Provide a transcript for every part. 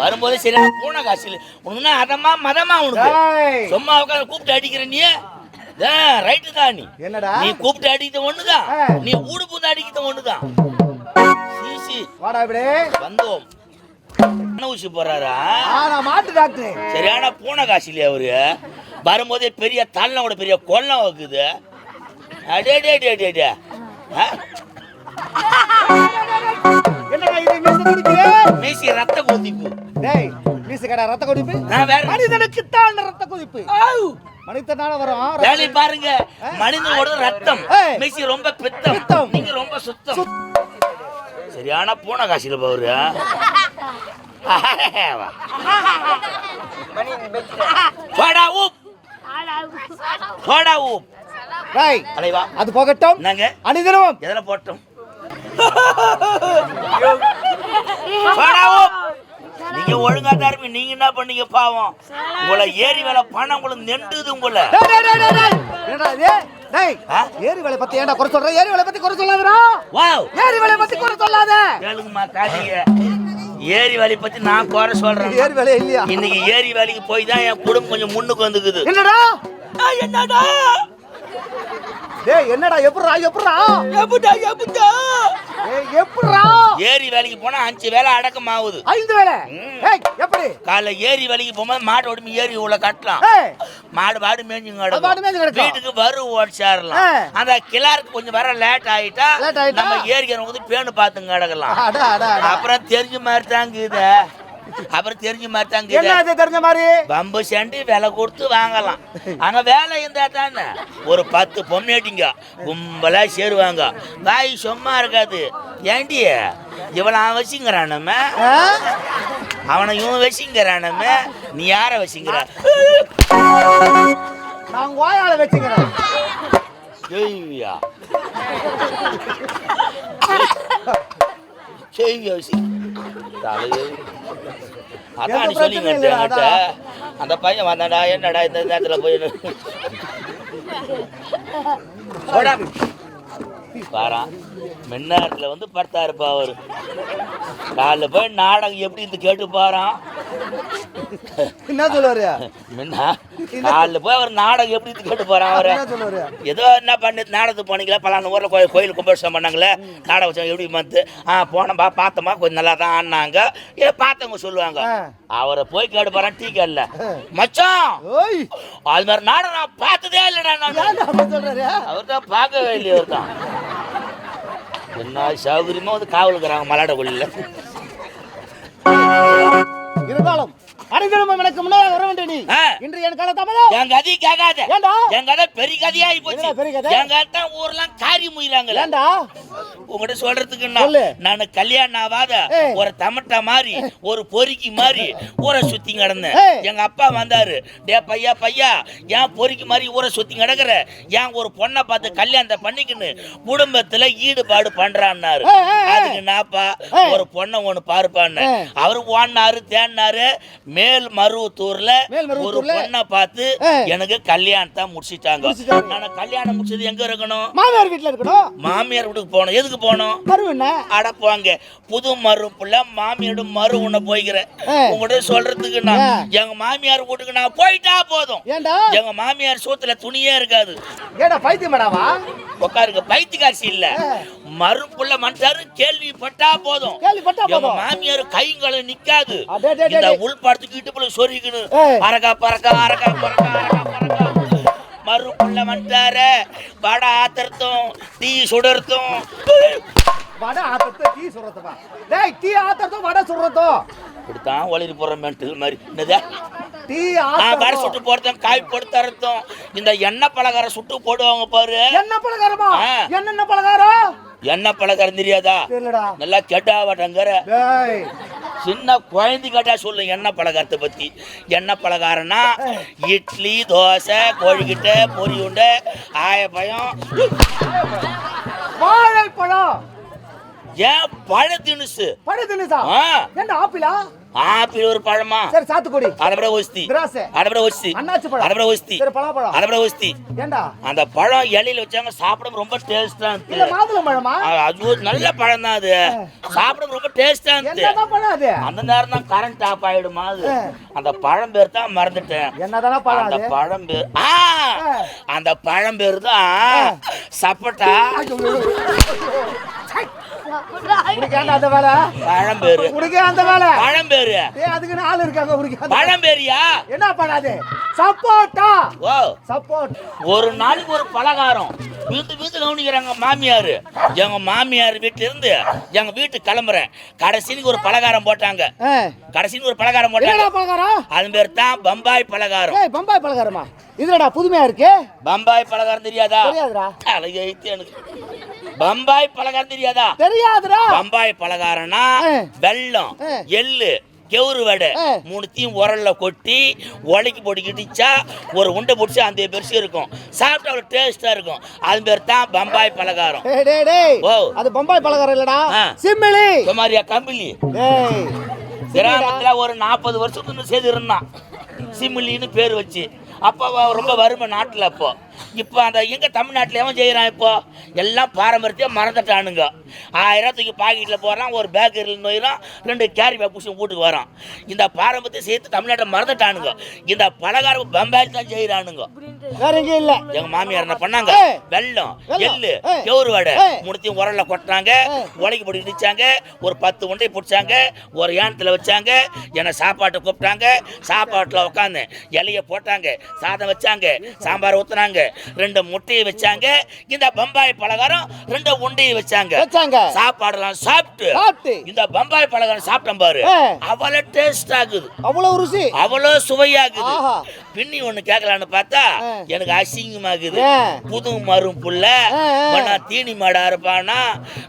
வரும்போது சரியான பூனை காசில் உனக்கு அதமா மதமா உனக்கு. சும்மா உட்காந்து கூப்பிட்டு அடிக்கிற நீ. ரைட்டு தான் நீ. என்னடா? நீ கூப்பிட்டு அடிக்கிறது ஒண்ணுதான். நீ ஊடு பூந்து அடிக்கிறது ஒண்ணுதான். சீசி வாடா இப்படி. வந்தோம். ஊசி போறாரா? நான் மாட்டு டாக்டர். சரியான பூனை காசிலே அவரு. வரும்போதே பெரிய தள்ளோட பெரிய கொல்லம் வைக்குது. அடே டே டே டே டே மீச ரத்த கொதிப்பு. டேய் மீச கடை ரத்த கொதிப்பு? நான் வேற. மனிதனுக்கு தான் ரத்த கொதிப்பு. மனிதனால வரும் வேலை பாருங்க. மனிதனோட ரத்தம். மீசி ரொம்ப பித்தம். நீங்க ரொம்ப சுத்தம். சரியான பூனை காசில பவரு போடா ஊப். போடா ஊப். அலைவா. அது போகட்டும். என்னங்க? அனிதனும் எதுல போட்டோம்? நீங்க ஒழுங்கா தான் இருப்பீங்க. நீங்க என்ன பண்ணீங்க பாவம்? உங்களை ஏரி வேலை பணம் உங்களுக்கு நெண்டுது உங்களை? ஏரி வேலை பத்தி ஏன்டா குறை சொல்ற? ஏரி வேலை பத்தி குறை சொல்லாதடா. வாவ். ஏரி வேலை பத்தி குறை சொல்லாத. கேளுங்கம்மா காதிங்க. ஏரி வேலையை பத்தி நான் குறை சொல்றேன். ஏரி வேலை இல்லையா? இன்னைக்கு ஏரி வேலைக்கு போய் தான் என் குடும்பம் கொஞ்சம் முன்னுக்கு வந்துக்குது. என்னடா? என்னடா? டேய் என்னடா எப்படிடா எப்படிடா? எப்படா எப்படா ஏய் எப்படிடா? ஏரி வேலைக்கு போனா அஞ்சு வேலை அடக்கம் ஆகுது ஐந்து வேலை எப்படி? காலைல ஏரி வேலைக்கு போகும்போது மாடு ஓடி ஏரி உள்ள கட்டலாம். மாடு பாடு மேய்ஞ்சு கிடக்கும். வீட்டுக்கு வரு ஓடிச்சாரலாம். அந்த கிளாருக்கு கொஞ்சம் வர லேட் ஆயிட்டா? நம்ம ஏரிக்கிறவங்க வந்து பேணு பார்த்து கிடக்கலாம். அப்புறம் தெரிஞ்ச மாதிரி தாங்க இது. அப்புறம் தெரிஞ்ச மாதிரி தாங்க என்ன தெரிஞ்ச மாதிரி? பம்பு செண்டு விலை கொடுத்து வாங்கலாம். ஆனா வேலை இருந்தா தானே? ஒரு பத்து பொம்னேட்டிங்க கும்பலா சேருவாங்க. வாய் சும்மா இருக்காது. ஏண்டி? இவனை அவன் வச்சுங்கிறானம்ம ஆ? அவனை இவன் வச்சுங்கிறானம்ம நீ யார வச்சுங்கிற நான் வாயால வச்சுக்கிறேன். செய்வியா தலையே அதான் எந்த நீ சொல்லி பிரச்சனையும் இல்லைடா, என்கிட்ட. அந்த பையன் வந்தாடா என்னடா இந்த நேரத்துல போய் போடா பாரா மின்னாரத்துல வந்து படுத்தாருப்பா அவரு. காலைல போய் நாடகம் எப்படி இருந்து கேட்டு பாரான். என்ன சொல்லுவாரு முன்னா காலைல போய் அவர் நாடகம் எப்படி இருந்து கேட்டு போறான் அவரை. ஏதோ என்ன பண்ணி நாடகத்துக்கு போனீங்களா? பலான ஊரில் கோயில் கோயில் கும்பாபிஷேகம் பண்ணாங்களே நாடகம் எப்படி வந்து ஆ போனோம்பா பார்த்தோமா? கொஞ்சம் நல்லா தான் ஆடினாங்க ஏ பார்த்தவங்க சொல்லுவாங்க. அவரை போய் கேட்டு போறான் டீ கல்ல மச்சான்! அது மாதிரி நாடகம் நான் பார்த்ததே இல்லைடா நான். அவர் தான் பார்க்கவே இல்லையே அவர் தான் என்ன சௌகரியமா வந்து காவலுக்குறாங்க மலாட கொள்ளில் இருந்தாலும் அனைவரும் எனக்கு முன்னாடி வர வேண்டிய நீ. இன்று என் கால தாமதம் என் கதை கேட்காத என் கதை பெரிய கதையாகி போச்சு கதை? என் கதை ஊர்லாம் காரி முயிலாங்களே ஏன்டா உங்ககிட்ட சொல்றதுக்கு. நான் கல்யாணம் ஆகாத. ஒரு தமட்டா மாதிரி ஒரு பொறுக்கி மாதிரி ஊரை சுத்தி கிடந்தேன். எங்க அப்பா வந்தாரு டே பையா பையா ஏன் பொறுக்கி மாதிரி ஊரை சுத்தி கிடக்குற ஏன் ஒரு பொண்ணை பார்த்து கல்யாணத்தை பண்ணிக்கின்னு குடும்பத்துல ஈடுபாடு பண்றான்னாரு. அதுக்கு நாப்பா. ஒரு பொண்ணை ஒண்ணு பாருப்பான்னு. அவரு ஓடினாரு தேடினாரு மேல் மருவத்தூர்ல ஒரு? பொண்ணை பார்த்து. எனக்கு கல்யாணத்தை முடிச்சிட்டாங்க. நான் கல்யாணம் முடிச்சது எங்க இருக்கணும் மாமியார் வீட்டுல இருக்கணும் மாமியார் வீட்டுக்கு போகணும் எதுக்கு போகணும் என்ன அட போங்க புது மறு புள்ள மாமியோட மறு உன்ன போய்க்கிறேன். உங்கள்கிட்ட சொல்றதுக்கு நான்? எங்க மாமியார் வீட்டுக்கு நான் போயிட்டா போதும். எங்க மாமியார் சோத்துல துணியே இருக்காது. ஏடா பைத்தியம் மேடாவா உட்காருங்க பைத்தியக்காட்சி இல்ல. மறுப்புள்ள மனுஷாரு கேள்விப்பட்டா போதும். எங்க மாமியார் கைங்களை நிக்காது. இந்த. உள்பாடத்துக்கு இட்டுப்புல சொருகிக்கணும் ஏய். அரகா பறக்கா அரகா பறக்கா அரகா பறக்கா. மறுப்புள்ள மனுஷாரு வடை ஆத்திரத்தும் டீ சுடர்த்தும். வடை ஆத்தத்தை டீ சுடுறதுப்பா டேய் டீ ஆத்தறதோ வடை சுடுறதோ? இப்படித்தான் ஒளிரி போடுற மென்டல் மாதிரி. என்னது? டீ ஆ வடை சுட்டு போடுறதும் காய் போட்டு தரத்தும் இந்த எண்ணெய் பலகாரம் சுட்டு போடுவாங்க பாரு. என்ன பலகாரமா. என்னென்ன பலகாரம்? எண்ணெய் பலகாரம் தெரியாதா? நல்லா கெட்டா வட்டங்கிற டேய். சின்ன குழந்தை கேட்டா சொல்லு எண்ணெய் பலகாரத்தை பத்தி. எண்ணெய் பலகாரம்னா இட்லி தோசை கோழிக்கிட்ட பொரி உண்டை ஆயப்பயம் வாழைப்பழம். ஏன் பழ தினுசு பழ தினுசா என்ன ஆப்பிளா? ஆப்பிள் ஒரு பழமா? சரி சாத்துக்குடி. அதை விட ஒஸ்தி திராட்சை அதை விட ஒஸ்தி அன்னாச்சி பழம். அதை விட ஒஸ்தி சரி பலாப்பழம். அதை விட ஒஸ்தி ஏண்டா அந்த பழம் இலையில வச்சாங்க சாப்பிட ரொம்ப டேஸ்டா இல்ல இருந்துச்சு மாதுளம் பழமா? அது நல்ல பழம் தான் அது சாப்பிட ரொம்ப டேஸ்டா இருந்துச்சு என்னதான் பழம் அது? அந்த நேரம் தான் கரண்ட் ஆஃப் ஆயிடுமா அது. அந்த பழம் பேர் தான் மறந்துட்டேன். என்னதானா பழம் அந்த பழம் பேர் ஆ. அந்த பழம் பேர் தான் சப்பட்டா. உனக்கு அந்த வேலை? பழம் பேரு உனக்கு அந்த வேலை? பழம் பேரு ஏய் அதுக்கு ஆள் இருக்காங்க உனக்கு அந்த- பழம் பேரியா என்ன அது சப்போட்டா. ஓ. சப்போட் ஒரு நாளைக்கு ஒரு பலகாரம். வீட்டு வீட்டு கவனிக்கிறாங்க மாமியார். எங்க மாமியார் வீட்டுல இருந்து எங்க வீட்டுக்கு கிளம்புறேன். கடைசிக்கு ஒரு பலகாரம் போட்டாங்க. கடைசிக்கு ஒரு பலகாரம் போட்டாங்க. அது பேர் தான் பம்பாய் பலகாரம். பம்பாய் பலகாரமா? இதுலடா புதுமையா இருக்கு? பம்பாய் பலகாரம் தெரியாதா? தெரியாதுடா. தலையெழுத்து எனக்கு. பம்பாய் பலகாரம் தெரியாதா? தெரியாதுடா. பம்பாய் பலகாரம்னா ஆ. எள்ளு கெவுரு வடை. மூணுத்தையும் உரல்ல கொட்டி உலைக்கு போட்டு இடிச்சா ஒரு உண்டை பிடிச்சி அந்த பெருசு இருக்கும். சாப்பிட்டா அவ்வளோ டேஸ்டா இருக்கும். அது பேர் தான் பம்பாய் பலகாரம். ஓ. அது பம்பாய் பலகாரம் இல்லடா. குமாரியா கம்பிலி? டேய். கிராமத்துல ஒரு நாற்பது வருஷத்துக்கு செய்து இருந்தான். சிமிலின்னு பேர் வச்சு. அப்போ ரொம்ப வறுமை நாட்டில் அப்போ. இப்போ அந்த எங்க தமிழ்நாட்டில் எவன் செய்கிறான் இப்போ? எல்லாம் பாரம்பரியத்தையும் மறந்துட்டானுங்க. ஆயிரம் தூக்கி பாக்கெட்டில் போடுறான் ஒரு பேக்கரியில் நோயிறான் ரெண்டு கேரி பேக் புஷி வீட்டுக்கு வரான். இந்த பாரம்பரியத்தை சேர்த்து தமிழ்நாட்டை மறந்துட்டானுங்க. இந்த பலகாரம் பம்பாயில் தான் செய்கிறானுங்க வேற எங்கேயும் இல்ல. எங்க மாமியார் என்ன பண்ணாங்க? வெல்லம். எள்ளு. கெவுரு வடை ஏய். மூணுத்தையும் உரல்ல கொட்டினாங்க. ஏய். உலைக்கு போட்டு இடிச்சாங்க. ஒரு பத்து உண்டை பிடிச்சாங்க. ஒரு ஏனத்தில் வச்சாங்க. என்னை சாப்பாட்டை கூப்பிட்டாங்க. சாப்பாட்டில் உட்காந்து இலைய போட்டாங்க. சாதம் வச்சாங்க. சாம்பார் ஊத்துனாங்க. ரெண்டு முட்டையை வச்சாங்க. இந்த பம்பாய் பலகாரம் ரெண்டு உண்டையை வச்சாங்க. வச்சாங்க. சாப்பாடுலாம் சாப்பிட்டு சாப்பிட்டு. இந்த பம்பாய் பலகாரம் சாப்பிட்டேன் பாரு. ஏய். அவ்வளோ டேஸ்ட் ஆகுது. அவ்வளவு ருசி. அவ்வளோ சுவையாகுது. பின்னி ஒண்ணு கேட்கலான்னு பார்த்தா. எனக்கு அசிங்கமாகுது? புது மரும் புள்ள. தீனி மாடா இருப்பானா.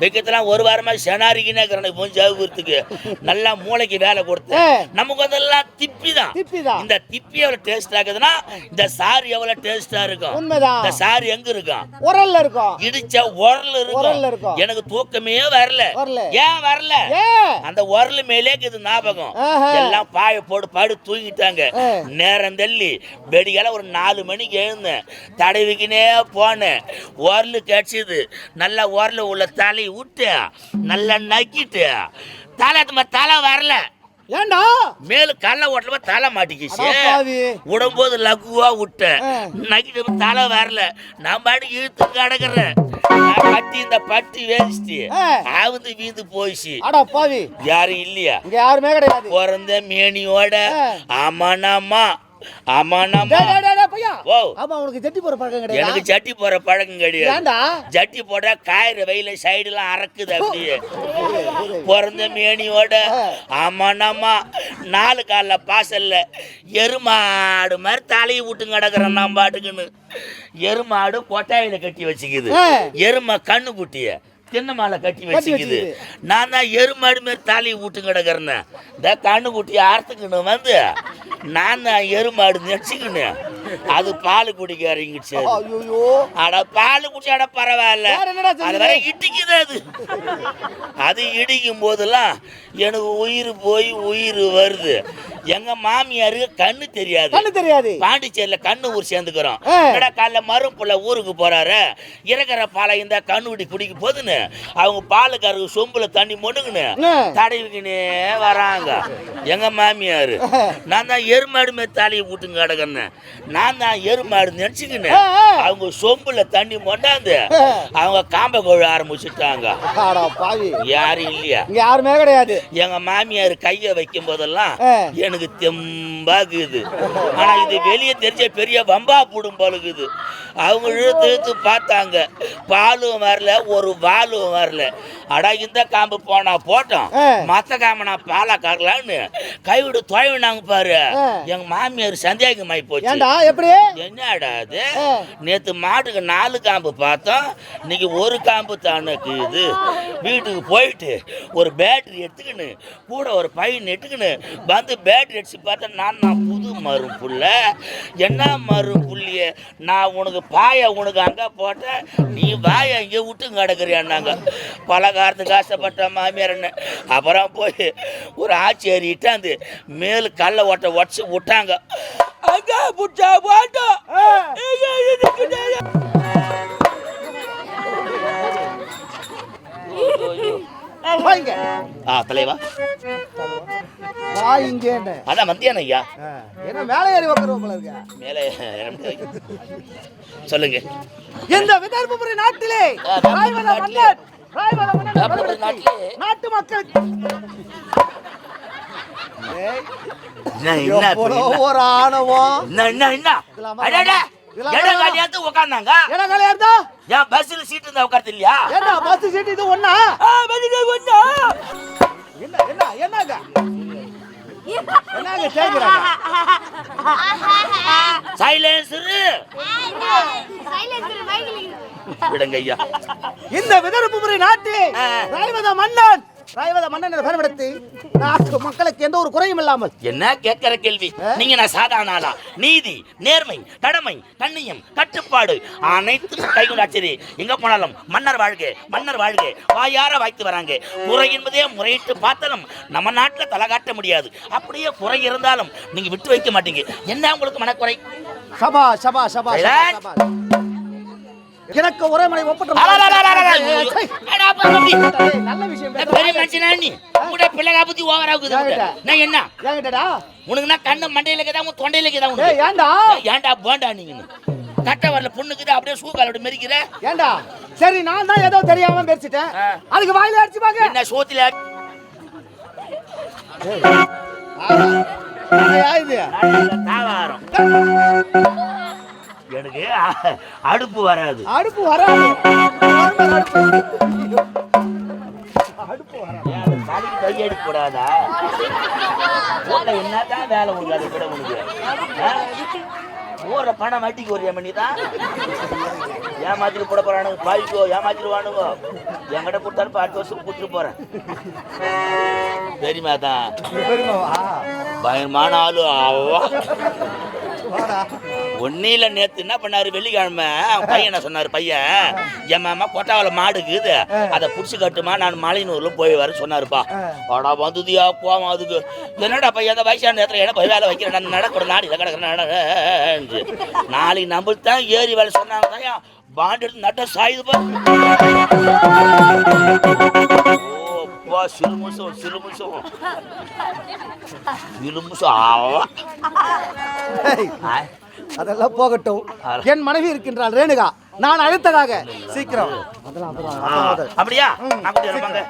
வைக்கத்தெல்லாம் ஒரு வாரமா செனாரிக்கினே இருக்கிறேன் கொஞ்சம் ஜவுகிறதுக்கு நல்லா மூளைக்கு வேலை கொடுத்து. நமக்கு அதெல்லாம் திப்பி தான். இந்த திப்பி எவ்வளவு டேஸ்ட் ஆகுதுன்னா இந்த சாரி எவ்வளவு டேஸ்டா இருக்கும். உண்மைதான். இந்த சாரி எங்க இருக்கும் உரல்ல இருக்கும். இடிச்ச உரல் உரல்ல இருக்கும். எனக்கு தூக்கமே வரல. ஏன் வரல? அந்த உரல் மேலே இருக்குது ஞாபகம். எல்லாம் பாய போட்டு பாடு தூங்கிட்டாங்க. நேரம் தள்ளி வெடிகால ஒரு நாலு மணிக்கு எழுந்தேன். தடவிக்கினே போனேன். உரல் கிடைச்சிது. நல்லா உரல் உள்ள தலையை விட்டு நல்லா நக்கிட்டு தலை தலை வரல. ஏண்டா? மேல கல்ல ஓட்டல தலை மாட்டிக்கிச்சு. விடும்போது லகுவா விட்டேன் ஆ. நக்கிட்டு தலை வரல. நான் பாட்டு இழுத்து கிடக்குறேன். கட்டி இந்த பட்டி வேஸ்ட்டு. ஆ. ஆவுந்து வீந்து பாவி. யாரும் இல்லையா? இங்க யாருமே கிடையாது. பிறந்த மேனியோட ஆ. எனக்கு ஜட்டி போற பழக்கம் கிடையாது. ஜட்டி போட காயிற வெயில சைடுலாம் அறக்குது அப்படியே. பிறந்த மேனியோட. ஆ. ஆமானாமா நாலு கால்ல பாசல்ல எருமாடு மாதிரி தலையை விட்டு கிடக்குறேன் நான் பாட்டுக்குன்னு. எருமாடு கொட்டாயில கட்டி வச்சுக்குது. எருமை கண்ணு குட்டிய தின்ன மாலை கட்டி வச்சுக்குது. நான் தான் எருமாடு மாதிரி தலையை விட்டு கிடக்குறேன் இந்த கண்ணு குட்டியை அறுத்துக்கணும் வந்து. நான் தான் எருமாடு நினச்சிக்கின்னு அது பால் குடிக்க இறங்கிடுச்சு அட பால் குடிச்சு அட பரவாயில்ல? அது வேற இடிக்குது அது. அது இடிக்கும் போதெல்லாம் எனக்கு உயிர் போய் உயிர் வருது. எங்க மாமியாருக்கு கண்ணு தெரியாது. கண்ணு தெரியாது. பாண்டிச்சேரியில கண்ணு ஊர் சேர்ந்துக்கிறோம். காலைல மரும் புள்ள ஊருக்கு போறாரு? இறக்குற பாலை இந்த கண்ணுக்குடி குடிக்க போதுன்னு. அவங்க பாலுக்காரருக்கு சொம்புல தண்ணி மொடுங்கன்னு. தடவிக்கினே வராங்க. எங்க மாமியார் நான் தான் எருமாடு மேல் தலையை விட்டுங்க கிடக்குறேன் நான் தான் எருமாடு நினச்சிக்கினேன். அவங்க சொம்புல தண்ணி மொண்டாந்து. அவங்க காம்ப கொழு ஆரம்பிச்சுட்டாங்க. யாரும் இல்லையா? யாருமே கிடையாது. எங்க மாமியார் கையை வைக்கும் போதெல்லாம். எனக்கு தெம்பாக்குது ஆனா இது வெளியே தெரிஞ்ச பெரிய வம்பா போடும் பழுகுது அவங்க இழுத்து இழுத்து பார்த்தாங்க. பாலும் வரல ஒரு வாலும் வரல. அடா இந்த காம்பு போனா போட்டோம். மத்த காம்பு நான் பாலா கறலான்னு கைவிடு தொய்வினாங்க பாரு. எங்க மாமியார் சந்தேகமாயி போச்சு. எப்படி? என்னடா அது. நேத்து மாட்டுக்கு நாலு காம்பு பார்த்தோம். இன்னைக்கு ஒரு காம்பு தானே இது வீட்டுக்கு போயிட்டு ஒரு பேட்டரி எடுத்துக்கின்னு கூட ஒரு பையன் நெட்டுக்கின்னு வந்து பேட்டரி அடிச்சு பார்த்தா நான் நான் புது மரும் புள்ள என்ன மரும் புள்ளிய நான் உனக்கு பாய உனக்கு அங்கே போட்டேன். நீ வாய இங்கே விட்டு கிடக்குறியான்னாங்க. பலகாரத்துக்கு ஆசைப்பட்ட மாமியார் என்ன? அப்புறம் போய் ஒரு ஆச்சி ஏறிட்டாந்து மேல் கல்லை ஓட்ட உடச்சி விட்டாங்க. அங்க புட்டா. போட்டோம். வாங்க. ஆ தலைவா. வா இங்கேன்னு அதான் மத்தியானம் ஐயா. என்ன மேலே ஏறி உட்காருவோம் போல இருக்க? மேலே ஏற முடியாது. சொல்லுங்க. இந்த விதர்பபுரி நாட்டிலே? நாட்டிலே. நாட்டு மக்கள். என்ன என்ன? ஒரு ஆணவம்? என்ன என்ன என்ன? இதெல்லாம் அடடே, இதெல்லாம் இடம் காலியாத்து உட்கார்ந்தாங்க இருந்தா? ஏன் பஸ்ல சீட் இருந்தா உட்கார்த்து இல்லையா? என்ன பஸ் சீட் இது ஒண்ணா? ஆ, பஸ்ல ஒண்ணா? என்ன என்ன என்னங்க? என்னங்க கேக்குறாங்க? சைலன்சரு சைலன்சர் மைக்கில் விடுங்க ஐயா. இந்த. ராய்வத மன்னன் ராய்வத மன்னன் என்ற பெயர்படுத்தி நாட்டு மக்களுக்கு எந்த ஒரு குறையும் இல்லாமல் என்ன கேட்கிற கேள்வி? நீங்க நான் சாதாரண ஆளா? நீதி நேர்மை கடமை கண்ணியம் கட்டுப்பாடு அனைத்தும் கைகொண்டாச்சரி எங்க போனாலும் மன்னர் வாழ்க மன்னர் வாழ்க. வாயார வாய்த்து வராங்க. குறை என்பதே முறையிட்டு பார்த்தாலும் நம்ம நாட்டுல தலை காட்ட முடியாது. அப்படியே குறை இருந்தாலும் நீங்க விட்டு வைக்க மாட்டீங்க. என்ன உங்களுக்கு மனக்குறை? சபா சபா. சபா. எனக்கு ஒரே மனை ஒப்பற்ற நல்ல விஷயம் நான் பேசுற. பெரிய மனுஷனா நீ? கூட ஓவர் ஏன்டா? நான் என்ன? உனக்கு நான் கண்ணு மண்டையில கேதா உன் தொண்டையில கேதா உனக்கு? ஏன்டா ஏன்டா போண்டா நீங்க கட்ட வரல பொண்ணுக்குது அப்படியே சூக்காலோட மெரிக்கிற ஏன்டா சரி நான் தான் ஏதோ தெரியாம ஆ. அதுக்கு வாயில அடிச்சு பாக்க. என்ன சோத்துல இது. தாவாரம். எனக்கு அடுப்பு வராது. அடுப்பு வராது. அடுப்பு. வராது. தலைக்கு கையெடு கூடாதா ஊர்ல என்னதான் வேலை உனக்கு அதை விட உனக்கு? ஊர்ல பணம் வட்டிக்கு ஒரு மணி தான். ஏமாத்திட்டு போட போறானுங்க பாய்க்கோ ஏமாத்திடுவானுங்க. என்கிட்ட கொடுத்தாலும் அடுத்த வருஷம் கொடுத்துட்டு போறேன். தெரியுமா தான் பயங்கரமான ஆளு அவ்வா ஒன்னும் இல்லை நேத்து என்ன பண்ணாரு? வெள்ளிக்கிழமை பையன் என்ன சொன்னாரு? பையன் என் மாமா கொட்டாவில் மாடுக்குது அதை புடிச்சு கட்டுமா? நான் மலையனூர்ல போய் வர சொன்னாருப்பா. அடா வந்துதியா கோவம் அதுக்கு என்னடா பையன்? அந்த வயசான நேரத்தில் என்ன போய் வேலை வைக்கிறேன். நான் நடக்கூட நாடு கிடக்குறேன். நாளைக்கு நம்மளுக்கு தான் ஏறி வேலை சொன்னாங்க பாண்டு நட்ட சாயுதுப்பா சிலுமுசம் சிலுமுசம் சிலுமுசம் ஆவா ஏய், ஆ அதெல்லாம் போகட்டும். என் மனைவி இருக்கின்றாள் ரேணுகா. நான் அழைத்ததாக. சீக்கிரம். அதெல்லாம் அப்படியா? வரப்பாங்க